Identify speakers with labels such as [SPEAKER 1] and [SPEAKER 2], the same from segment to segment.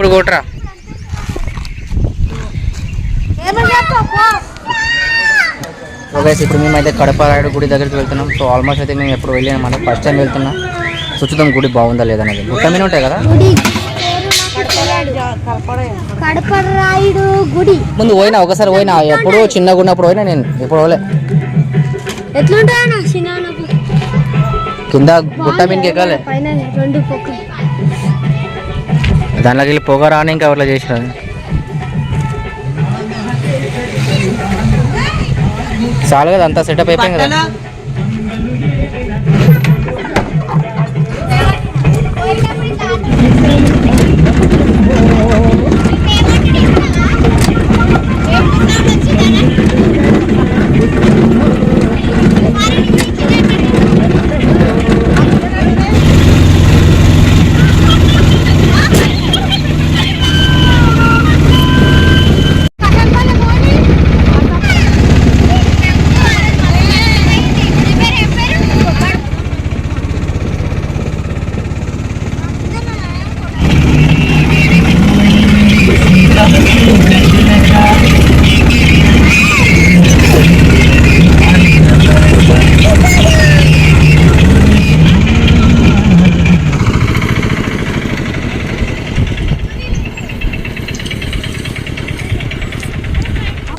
[SPEAKER 1] ఇప్పుడు కొట్రా. ఓకేస్ ఇప్పుడు మేమైతే కడప రాయుడు గుడి దగ్గరికి వెళ్తున్నాం. సో ఆల్మోస్ట్ అయితే మేము ఎప్పుడు వెళ్ళాం మనం ఫస్ట్ టైం వెళ్తున్నాం. సో చూద్దాం గుడి బాగుందా లేదా అనేది. గుట్ట మీద ఉంటాయి కదా?
[SPEAKER 2] గుడి. కడప రాయుడు గుడి.
[SPEAKER 1] ముందు పోయినా ఒకసారి పోయినా. ఎప్పుడు చిన్నగా ఉన్నప్పుడు పోయినా నేను. ఎప్పుడు పోలే. కింద గుట్ట మీదకి ఎక్కాలి.
[SPEAKER 2] రెండు
[SPEAKER 1] దాంట్లోకి వెళ్ళి పొగ రాని ఇంకా అట్లా చేసిన చాలు కదా అంతా సెటప్ అయిపోయింది కదా.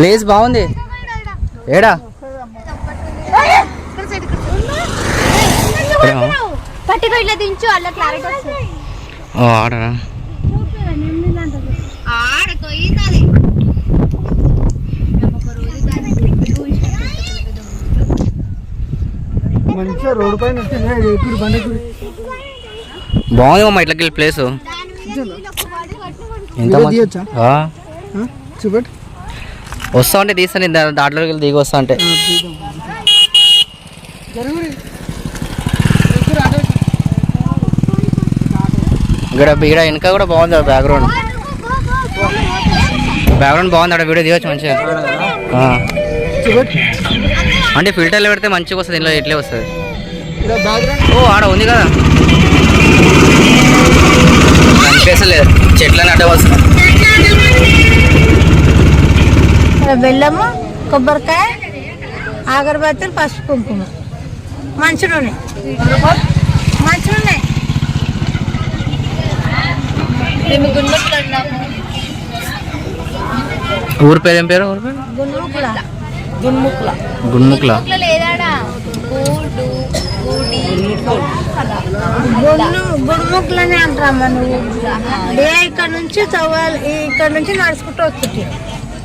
[SPEAKER 1] ప్లేస్ బాగుంది. ఏడా? ఆడరా.
[SPEAKER 3] మంచిగా రోడ్డు పైన
[SPEAKER 1] బాగుంది అమ్మా ఇట్లకి వెళ్ళి ప్లేస్ ఎంత
[SPEAKER 3] చూపెట్టు.
[SPEAKER 1] వస్తా ఉంటే తీస్తాను నేను దాంట్లోకి వెళ్ళి దిగి వస్తా అంటే. ఇక్కడ ఇక్కడ వెనక కూడా బాగుంది బ్యాక్గ్రౌండ్ బ్యాక్గ్రౌండ్ బాగుంది అక్కడ వీడియో తీయచ్చు మంచిగా. అంటే ఫిల్టర్లు పెడితే మంచిగా వస్తుంది ఇంట్లో ఇట్లే వస్తుంది? ఓ ఆడ ఉంది కదా. కనిపించలేదు చెట్లని అడ్డ
[SPEAKER 4] బెల్లము కొబ్బరికాయ అగరబత్తులు పసుపు కుంకుమ. మంచులు ఉన్నాయి మంచులు ఉన్నాయి
[SPEAKER 1] ఊరి పేరు ఏం పేరు? ఊరి పేరు?
[SPEAKER 4] గున్ముకుల గున్ముకుల
[SPEAKER 1] గున్ముక్ల
[SPEAKER 4] గున్ముకులని అంటారమ్మా నువ్వు. ఏ ఇక్కడ నుంచి చదవాలి ఇక్కడ నుంచి నడుచుకుంటూ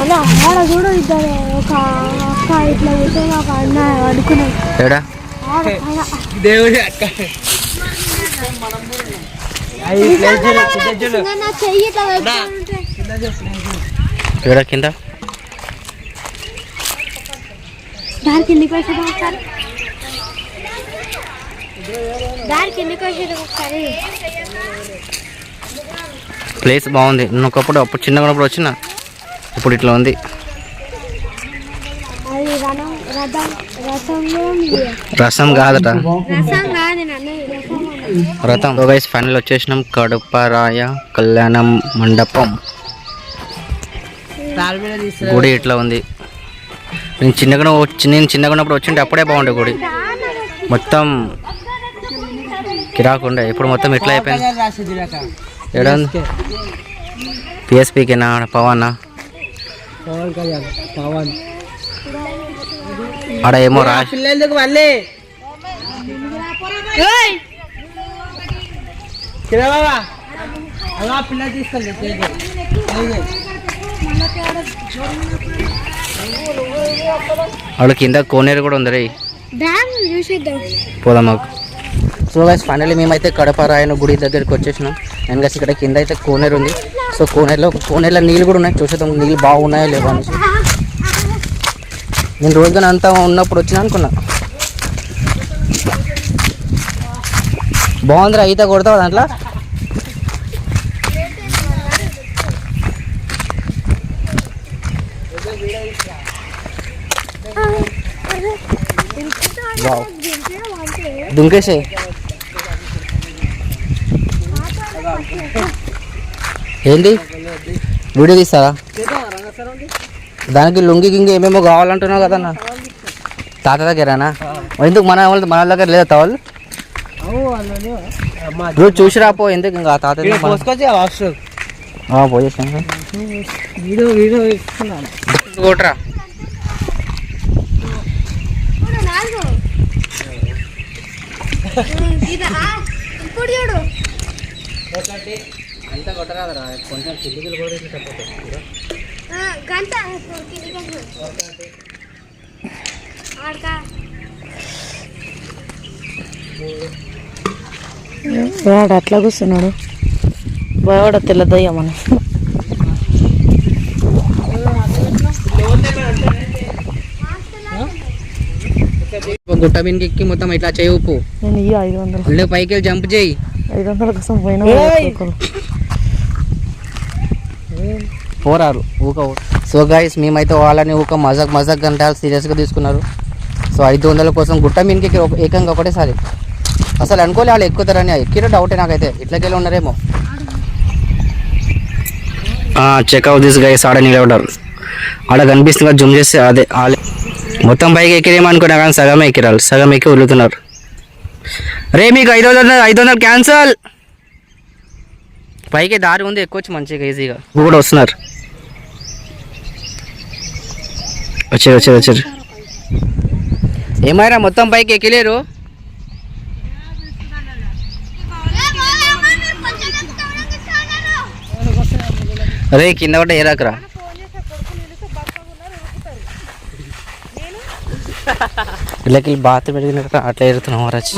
[SPEAKER 2] అలా ఆడ కూడా ఇద్దరు ఒక అక్క ఇట్లా కూర్చొని ఒక అన్న
[SPEAKER 3] దేవుడి అక్క
[SPEAKER 1] ఏడా కింద?
[SPEAKER 2] దానికి ఎన్ని పైసలు ఒకసారి దానికి ఎన్ని పైసలు ఒకసారి
[SPEAKER 1] ప్లేస్ బాగుంది. నేను ఒకప్పుడు అప్పుడు చిన్నగా ఉన్నప్పుడు వచ్చిన ఇప్పుడు ఇట్లా ఉంది. రసం కాదట. రథం గైస్ ఫైనల్ వచ్చేసినాం. కడపరాయ కళ్యాణం మండపం. గుడి ఇట్లా ఉంది. నేను చిన్నగా వచ్చి నేను చిన్నగా ఉన్నప్పుడు వచ్చింటే అప్పుడే బాగుండే గుడి. మొత్తం కిరాకుండే. ఇప్పుడు మొత్తం ఇట్లా అయిపోయింది? ఏడా పిఎస్పీకేనా పవన్
[SPEAKER 3] పవన్ కళ్యాణ్ పవన్.
[SPEAKER 1] ఆడ ఏమో
[SPEAKER 3] మళ్ళీ? బాబా అలా పిల్ల తీసుకెళ్ళి
[SPEAKER 1] ఆడ కింద కోనేరు కూడా ఉంది రే పోదాం మాకు. సో గైస్ ఫైనల్లీ మేమైతే కడప రాయన గుడి దగ్గరికి వచ్చేసినాం. అండ్ గైస్ ఇక్కడ కింద అయితే కోనేరు ఉంది. సో కోనేరులో కోనేరులో నీళ్ళు కూడా ఉన్నాయి. చూసేద్దాం నీళ్ళు బాగున్నాయో లేవో అనేసి నేను రోజుగా అంతా ఉన్నప్పుడు వచ్చినా అనుకున్నా. బాగుందిరా ఈత కొడతావా దాంట్లో? దుంకేసే ఏంది? వీడియో తీస్తారా దానికి లుంగి గింగి ఏమేమో కావాలంటున్నావు కదన్నా తాత దగ్గరేనా? ఎందుకు మన వాళ్ళ మన దగ్గర లేదా తవలు నువ్వు చూసి రాపో ఎందుకు ఇంకా తాత ఎందుకు మన-
[SPEAKER 3] పోసుకొచ్చి హాస్టల్
[SPEAKER 1] ఆ, పోయేసాను కొట్రా.
[SPEAKER 2] ఇప్పుడు చూడు.
[SPEAKER 1] అంత కొట్టరాదరా కొంచెం కిందికి కూడా
[SPEAKER 2] ఆ, గంట. ఆడకా.
[SPEAKER 4] వాడు అట్లా కూర్చున్నాడు. వాడు తెల్లదయ్యమని
[SPEAKER 1] గుట్ట మీదకి ఎక్కి మొత్తం ఇట్లా చేయి ఉప్పు
[SPEAKER 4] నేను ఇయ్య ఐదు వందలు.
[SPEAKER 1] మళ్ళీ పైకి వెళ్ళి జంప్ చేయి.
[SPEAKER 4] ఐదు వందల కోసం పోయినా
[SPEAKER 1] పోరారు ఊక సో గైస్ మేమైతే వాళ్ళని ఊక మజాక్ మజాక్ గంటలు సీరియస్గా తీసుకున్నారు. సో ఐదు వందల కోసం గుట్ట ఒక- ఏకంగా ఒకటేసారి. అసలు అనుకోలే వాళ్ళు ఎక్కుతారని. ఎక్కిన డౌటే నాకైతే. ఇట్లకెళ్ళి ఉన్నారేమో. చెక్అవుట్ దిస్ గైస్ ఆడ నిలబడ్డారు ఆడ కనిపిస్తుంది జూమ్ చేస్తే అదే ఆలే. మొత్తం పైకి ఎక్కిరేమనుకున్నా కానీ సగమే ఎక్కిరాలి. సగం ఎక్కి వదులుతున్నారు. రే మీకు ఐదు వందలు ఐదు వందలు క్యాన్సల్ పైకి దారి ఉంది ఎక్కొచ్చు మంచిగా ఈజీగా ఇప్పుడు కూడా వస్తున్నారు. వచ్చారు వచ్చారు వచ్చారు. ఏమైనా మొత్తం పైకి ఎక్కలేరు? అరే కింద పడ్డ ఏ రాకరా ఇళ్ళకి బాత్రూమ్ పెరిగిన అట్లా ఎడుతున్నాం వచ్చి